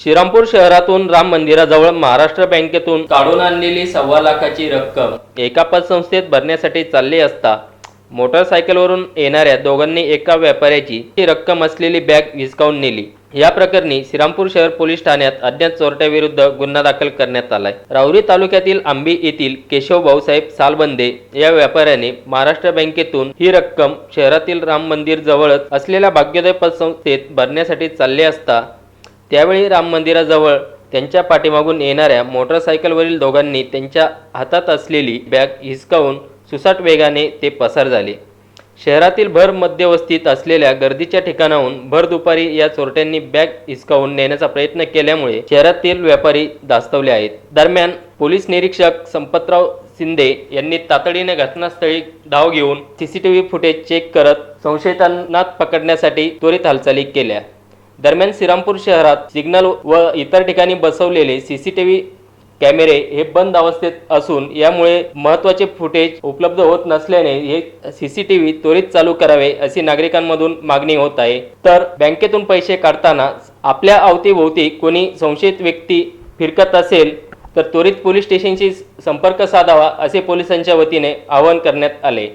श्रीरामपूर शहरातून राम मंदिराजवळ महाराष्ट्र बँकेतून काढून आणलेली सव्वा लाखाची रक्कम एका पतसंस्थेत भरण्यासाठी चालली असता मोटरसायकलवरून येणाऱ्या दोघांनी एका व्यापाऱ्याची ही रक्कम असलेली बॅग हिसकावून नेली. या प्रकरणी श्रीरामपूर शहर पोलीस ठाण्यात अज्ञात चोरट्याविरुद्ध गुन्हा दाखल करण्यात आलाय. राहुरी तालुक्यातील आंबी येथील केशव भाऊसाहेब सालबंदे या व्यापाऱ्याने महाराष्ट्र बँकेतून ही रक्कम शहरातील राम मंदिर जवळच असलेल्या भाग्योदय पतसंस्थेत भरण्यासाठी चालले असता त्यावेळी राम मंदिराजवळ त्यांच्या पाठीमागून येणाऱ्या मोटरसायकलवरील दोघांनी त्यांच्या हातात असलेली बॅग हिसकावून सुसाट वेगाने ते पसार झाले. शहरातील भर मध्यवस्तीत असलेल्या गर्दीच्या ठिकाणाहून भर दुपारी या चोरट्यांनी बॅग हिसकावून नेण्याचा प्रयत्न केल्यामुळे शहरातील व्यापारी दास्तवले आहेत. दरम्यान पोलीस निरीक्षक संपतराव शिंदे यांनी तातडीने घटनास्थळी धाव घेऊन सीसीटीव्ही फुटेज चेक करत संशयितांना पकडण्यासाठी त्वरित हालचाली केल्या. दरम्यान श्रीरामपूर शहरात सिग्नल व इतर ठिकाणी बसवलेले सीसीटीव्ही कॅमेरे हे बंद अवस्थेत असून यामुळे महत्त्वाचे फुटेज उपलब्ध होत नसल्याने हे सीसीटीव्ही त्वरित चालू करावे अशी नागरिकांमधून मागणी होत आहे. तर बँकेतून पैसे काढताना आपल्या अवतीभोवती कोणी संशयित व्यक्ती फिरकत असेल तर त्वरित पोलीस स्टेशनशी संपर्क साधावा असे पोलिसांच्या वतीने आवाहन करण्यात आले.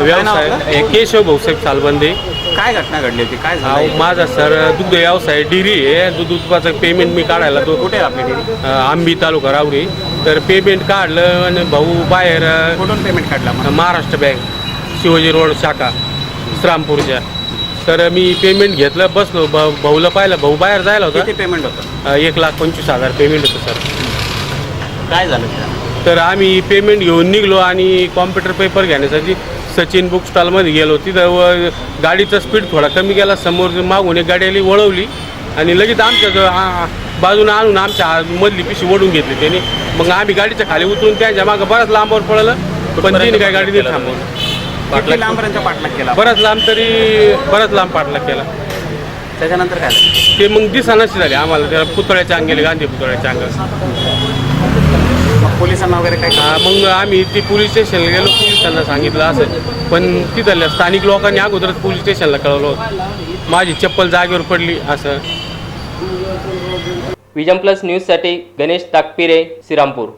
व्यवसाय केशव भाऊसाहेब सालबंदे. काय घटना घडली होती? काय हा, झालं माझा सर दुग्ध व्यवसाय डिरी आहे. दूध उत्पादक पेमेंट मी काढायला तो कुठे आहे आपली डेअरी? अ, आंबी तालुका रावरी तर पेमेंट काढलं आणि भाऊ बाहेर अ, कुठून पेमेंट काढला मग? महाराष्ट्र बँक शिवाजी रोड शाखा श्रामपूरच्या. तर मी पेमेंट घेतलं बसलो. भाऊ भाऊला पाहिलं. भाऊ बाहेर जायला किती होता पेमेंट होतं? अ, एक लाख पंचवीस हजार पेमेंट होतं सर. काय झालं त्या तर आम्ही पेमेंट घेऊन निघलो आणि कॉम्प्युटर पेपर घेण्यासाठी सचिन बुक स्टॉलमध्ये गेलो. तिथं व गाडीचा स्पीड थोडा कमी केला. समोर मागून एक गाडी आली वळवली. आणि लगेच आमच्या जो- आ- बाजूने आणून आमच्या हा- मधली पिशी ओढून घेतली त्यांनी. मग आम्ही गाडीच्या खाली उतरून त्यांच्या मागं बराच लांबवर पळलं. पण तिने काय गाडी नाही थांबवलं. लांबपर्यंत पाठलाग केला? बराच लांब तरी बराच लांब पाठलाग केला. त्याच्यानंतर काय झालं? ते मग दिसानाशी झाले आम्हाला. त्याला पुतळ्याच्या अंगेले गांधी पुतळ्याच्या अंगात मग पोलिसांना वगैरे काय हा, मग आम्ही ती पोलीस स्टेशनला गेलो पोलिसांना सांगितलं असं. पण तिथल्या स्थानिक लोकांनी अगोदरच पोलीस स्टेशनला कळवलं होतं. माझी चप्पल जागेवर पडली असं. विजन प्लस न्यूजसाठी गणेश ताकपिरे श्रीरामपूर.